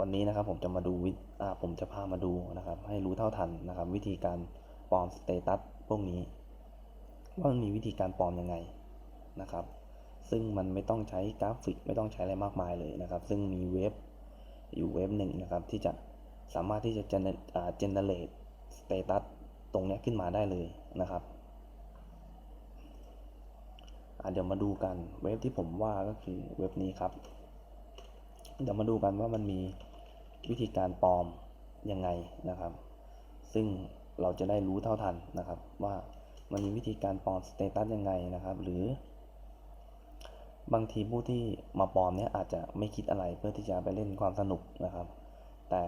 วันนี้นะครับผมจะมาดูวิผมจะพามาดูนะครับ ให้รู้เท่าทันนะครับ วิธีการปลอมสเตตัสพวกนี้ว่ามันมีวิธีการปลอมยังไงนะครับ ซึ่งมันไม่ต้องใช้กราฟิกไม่ต้องใช้อะไรมากมายเลยนะครับ ซึ่งมีเว็บอยู่เว็บหนึ่งนะครับ ที่จะสามารถที่จะ gener- อ่า generate status ตรงนี้ขึ้นมาได้เลยนะครับเดี๋ยวมาดูกันเว็บที่ผมว่าก็คือเว็บนี้ครับ เดี๋ยวมาดูกันว่ามันมี วิธีการปลอมยังไงนะครับ ซึ่งเราจะได้รู้เท่าทันนะครับ ว่ามันมีวิธีการปลอมสเตตัสยังไงนะครับ หรือบางทีผู้ที่มาปลอมเนี่ยอาจจะไม่คิดอะไรเพื่อที่จะไปเล่นความสนุกนะครับ แต่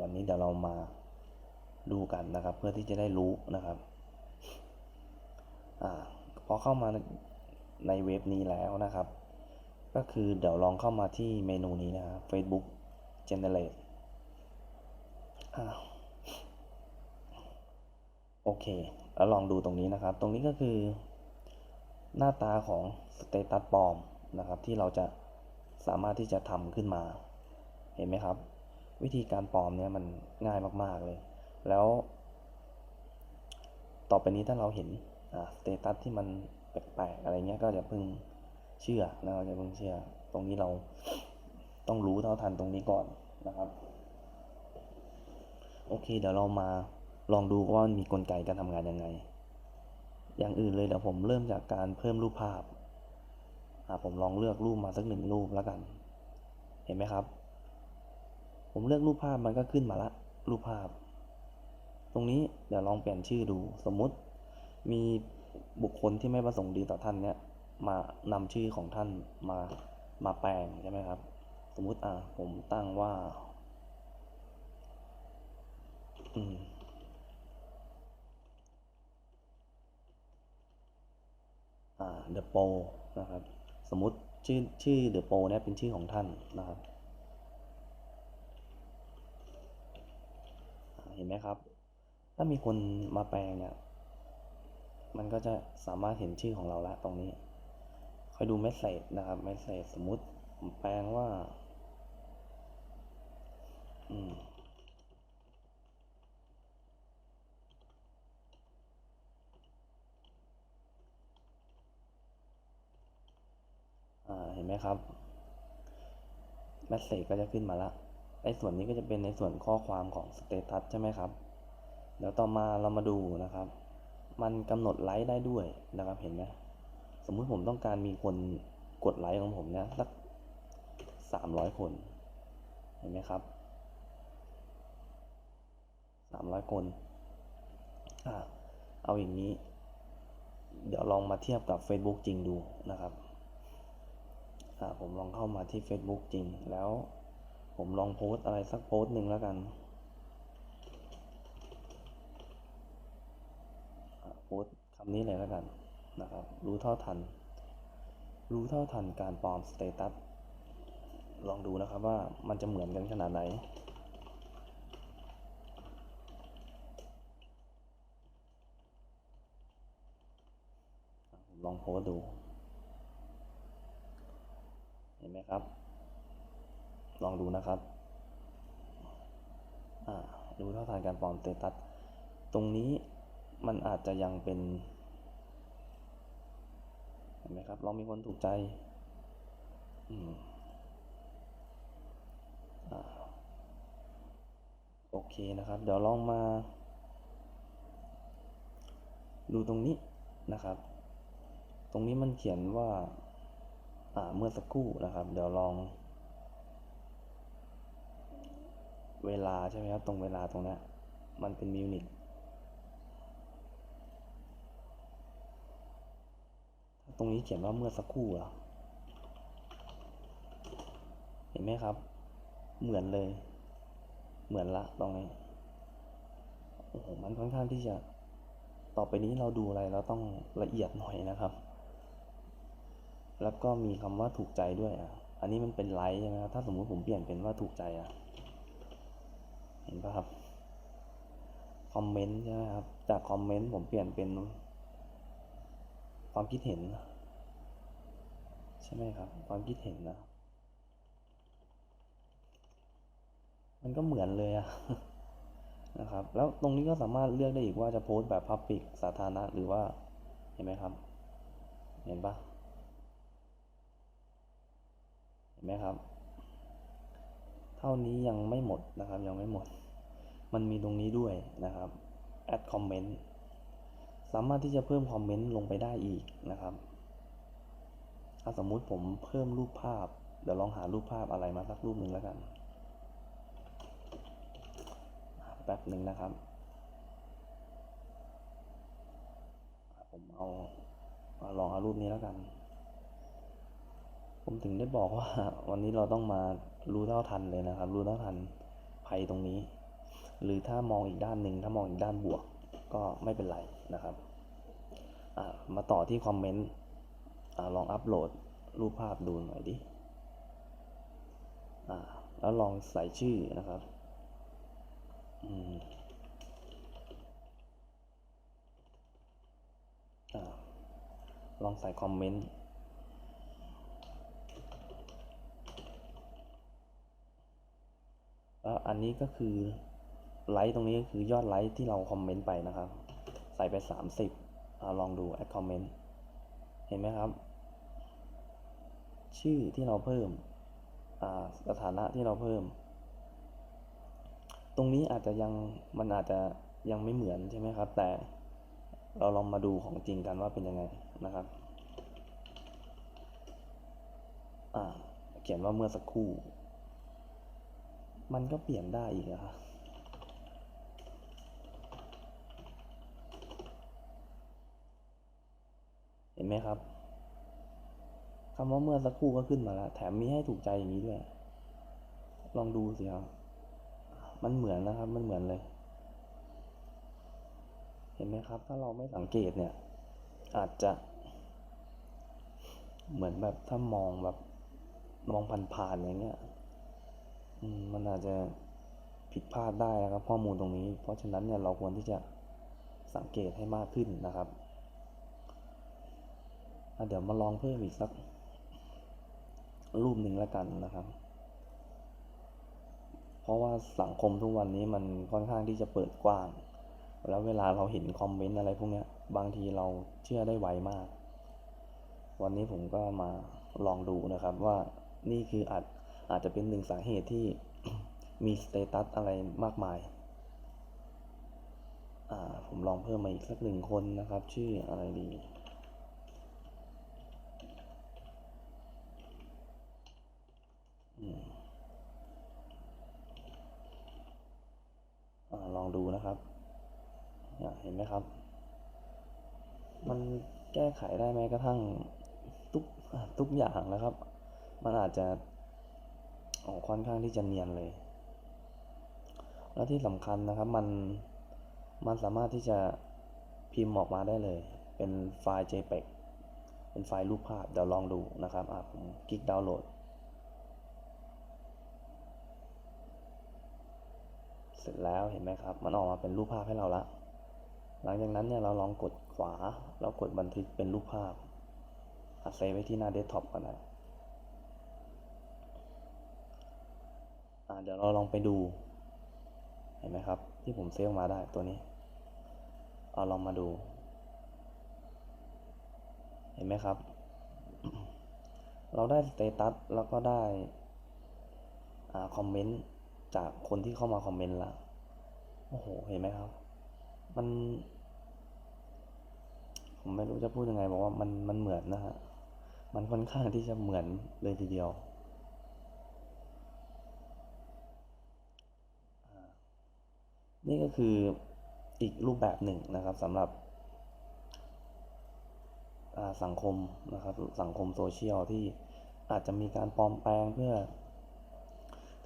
วันนี้เดี๋ยวเรามาดูกันนะครับ เพื่อที่จะได้รู้นะครับอพอเข้ามาในเว็บนี้แล้วนะครับ ก็คือเดี๋ยวลองเข้ามาที่เมนูนี้นะครับ Facebook Generate โอเค แล้วลองดูตรงนี้นะครับ ตรงนี้ก็คือหน้าตาของสเตตัสปลอมนะครับที่เราจะสามารถที่จะทำขึ้นมา เห็นไหมครับ วิธีการปลอมเนี่ยมันง่ายมากๆเลย แล้ว ต่อไปนี้ถ้าเราเห็นสเตตัสที่มันแปลกๆอะไรเงี้ยก็จะเพิ่งเชื่อนะครับจะเพิ่งเชื่อ ตรงนี้เราต้องรู้เท่าทันตรงนี้ก่อนนะครับ โอเค เดี๋ยวเรามาลองดูว่ามันมีกลไกการทำงานยังไง อย่างอื่นเลยเดี๋ยวผมเริ่มจากการเพิ่มรูปภาพผมลองเลือกรูปมาสักหนึ่งรูปแล้วกัน เห็นไหมครับ ผมเลือกรูปภาพมันก็ขึ้นมาละรูปภาพ ตรงนี้เดี๋ยวลองเปลี่ยนชื่อดู สมมุติมีบุคคลที่ไม่ประสงค์ดีต่อท่านเนี่ยมานำชื่อของท่านมามาแปลงใช่ไหมครับ สมมุติอ่าผมตั้งว่า อืมอ่า The Pro นะครับ สมมติชื่อชื่อ The Pro เนี่ยเป็นชื่อของท่านนะครับ เห็นไหมครับ ถ้ามีคนมาแปลงเนี่ย มันก็จะสามารถเห็นชื่อของเราละตรงนี้ คอยดูเมสเซจนะครับเมสเซจสมมติผมแปลงว่า อืม อ่า เห็นไหมครับเมสเซจก็จะขึ้นมาละไอ้ส่วนนี้ก็จะเป็นในส่วนข้อความของสเตตัสใช่ไหมครับเดี๋ยวต่อมาเรามาดูนะครับ มันกำหนดไลค์ได้ด้วยนะครับเห็นไหมสมมุติผมต้องการมีคนกดไลค์ของผมเนี่ยสักสามร้อยคน เห็นไหมครับสามร้อยคนอ่าเอาอย่างนี้ เดี๋ยวลองมาเทียบกับ Facebook จริงดูนะครับ ผมลองเข้ามาที่ Facebook จริง แล้วผมลองโพสอะไรสักโพสหนึ่งแล้วกัน โพสคำนี้เลยแล้วกันนะครับ รู้เท่าทัน รู้เท่าทันการปลอมสเตตัส ลองดูนะครับว่ามันจะเหมือนกันขนาดไหนลองโพสดู เห็นไหมครับ ลองดูนะครับดูเท่าทานการปลอมเตตัสตรงนี้มันอาจจะยังเป็นเห็นไหมครับลองมีคนถูกใจอืมโอเคนะครับ เดี๋ยวลองมา ดูตรงนี้นะครับ ตรงนี้มันเขียนว่า เมื่อสักครู่นะครับ เดี๋ยวลอง เวลาใช่ไหมครับ ตรงเวลาตรงเนี้ยมันเป็นมิวนิกตรงนี้เขียนว่าเมื่อสักครู่อเห็นไหมครับ เหมือนเลย เหมือนละตรงนี้โอ้โหมันค่อนข้างที่จะ ต่อไปนี้เราดูอะไรเราต้องละเอียดหน่อยนะครับ แล้วก็มีคำว่าถูกใจด้วยอะ อันนี้มันเป็นไลค์ใช่ไหมครับ ถ้าสมมุติผมเปลี่ยนเป็นว่าถูกใจอะ เห็นปะครับ คอมเมนต์ใช่ไหมครับ จากคอมเมนต์ผมเปลี่ยนเป็นความคิดเห็น ใช่ไหมครับ ความคิดเห็นนะ มันก็เหมือนเลยอะนะครับ แล้วตรงนี้ก็สามารถเลือกได้อีกว่าจะโพสต์แบบ Public สาธารณะหรือว่า เห็นไหมครับ เห็นปะเห็นไหมครับ เท่านี้ยังไม่หมดนะครับยังไม่หมด มันมีตรงนี้ด้วยนะครับ add comment สามารถที่จะเพิ่มคอมเมนต์ลงไปได้อีกนะครับ ถ้าสมมุติผมเพิ่มรูปภาพ เดี๋ยวลองหารูปภาพอะไรมาสักรูปหนึ่งแล้วกัน แป๊บหนึ่งนะครับ ผมเอาเอาลองเอารูปนี้แล้วกัน ผมถึงได้บอกว่า วันนี้เราต้องมารู้เท่าทันเลยนะครับ รู้เท่าทันภัยตรงนี้ หรือถ้ามองอีกด้านหนึ่งถ้ามองอีกด้านบวก ก็ไม่เป็นไรนะครับมาต่อที่คอมเมนต์ลองอัปโหลดรูปภาพดูหน่อยดิแล้วลองใส่ชื่อนะครับอลองใส่คอมเมนต์ แล้วอั นี้ก็คือไลค์ตรงนี้ก็คือยอดไลค์ที่เราคอมเมนต์ไปนะครับ ใส่ไป 30เอาลองดู add comment เห็นไหมครับ ชื่อที่เราเพิ่มสถานะที่เราเพิ่ม ตรงนี้อาจจะยังมันอาจจะยังไม่เหมือนใช่ไหมครับ แต่เราลองมาดูของจริงกันว่าเป็นยังไงนะครับเขียนว่าเมื่อสักครู่ มันก็เปลี่ยนได้อีกนะครับเห็นไหมครับคำว่าเมื่อสักครู่ก็ขึ้นมาแล้ว แถมมีให้ถูกใจอย่างนี้ด้วย ลองดูสิครับ มันเหมือนนะครับ มันเหมือนเลย เห็นไหมครับ ถ้าเราไม่สังเกตเนี่ย อาจจะ เหมือนแบบถ้ามองแบบมองผ่านๆอย่างเงี้ย มันอาจจะผิดพลาดได้นะครับ ข้อมูลตรงนี้ เพราะฉะนั้นเนี่ยเราควรที่จะสังเกตให้มากขึ้นนะครับเดี๋ยวมาลองเพิ่มอีกสัก รูปหนึ่งแล้วกันนะครับ เพราะว่าสังคมทุกวันนี้มันค่อนข้างที่จะเปิดกว้าง แล้วเวลาเราเห็นคอมเมนต์อะไรพวกนี้บางทีเราเชื่อได้ไวมาก วันนี้ผมก็มาลองดูนะครับว่านี่คืออาจ อาจจะเป็นหนึ่งสาเหตุที่มีสเตตัสอะไรมากมาย อ่า ผมลองเพิ่มมาอีกสักหนึ่งคนนะครับ ชื่ออะไรดีอลองดูนะครับ เห็นไหมครับ มันแก้ไขได้แม้กระทั่งทุกทุกอย่างนะครับ มันอาจจะ ออกค่อนข้างที่จะเนียนเลย แล้วที่สำคัญนะครับมันมันสามารถที่จะพิมพ์ออกมาได้เลย เป็นไฟล์ JPEG เป็นไฟล์รูปภาพเดี๋ยวลองดูนะครับอะผมคลิกดาวน์โหลด เสร็จแล้วเห็นไหมครับ มันออกมาเป็นรูปภาพให้เราละ หลังจากนั้นเนี่ยเราลองกดขวา แล้วกดบันทึกเป็นรูปภาพอัดเซฟไว้ที่หน้าเดสก์ท็อปก็ได้อ่า เดี๋ยวเราลองไปดู เห็นไหมครับ ที่ผมเซฟมาได้ตัวนี้ เอาลองมาดู เห็นไหมครับ เราได้สเตตัสแล้วก็ได้อาคอมเมนต์จากคนที่เข้ามาคอมเมนต์ละโอ้โห เห็นไหมครับ มัน ผมไม่รู้จะพูดยังไง บอกว่ามันมันเหมือนนะฮะ มันค่อนข้างที่จะเหมือนเลยทีเดียว นี่ก็คืออีกรูปแบบหนึ่งนะครับสำหรับสังคมนะครับสังคมโซเชียลที่อาจจะมีการปลอมแปลงเพื่อ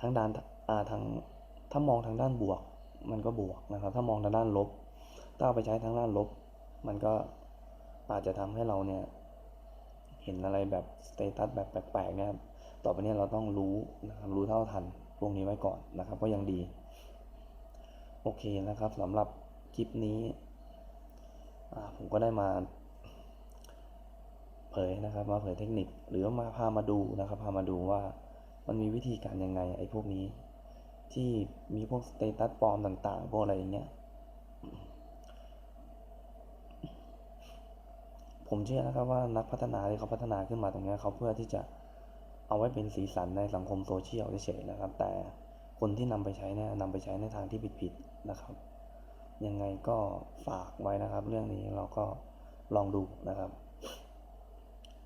ทั้งด้านาทางถ้ามองทางด้านบวกมันก็บวกนะครับ ถ้ามองทางด้านลบ ถ้าเอาไปใช้ทางด้านลบ มันก็อาจจะทำให้เราเนี่ยเห็นอะไรแบบสเตตัสแบบแปลกๆเนี่ยครับต่อไปเนี้เราต้องรู้นะครับรู้เท่าทันพวกนี้ไว้ก่อนนะครับก็ยังดี โอเคนะครับสำหรับคลิปนี้ ผมก็ได้มา เผยนะครับ มาเผยเทคนิคหรือมาพามาดูนะครับ พามาดูว่ามันมีวิธีการยังไงไอ้พวกนี้ ที่มีพวกสเตตัสปลอมต่างๆพวกอะไรอย่างเงี้ยผมเชื่อนะครับว่านักพัฒนาที่เขาพัฒนาขึ้นมาตรงเนี้ยเขาเพื่อที่จะเอาไว้เป็นสีสันในสังคมโซเชียลเฉยๆนะครับ แต่ คนที่นำไปใช้เนี่ยนำไปใช้ในทางที่ผิดๆนะครับยังไงก็ฝากไว้นะครับ เรื่องนี้เราก็ลองดูนะครับ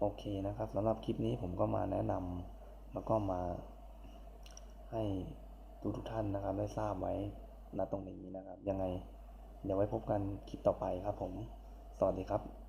โอเคนะครับสำหรับคลิปนี้ผมก็มาแนะนำแล้วก็มาให้ทุกทุกท่านนะครับ ได้ทราบไว้ณตรงนี้นะครับ ยังไง เดี๋ยวไว้พบกันคลิปต่อไปครับผม สวัสดีครับ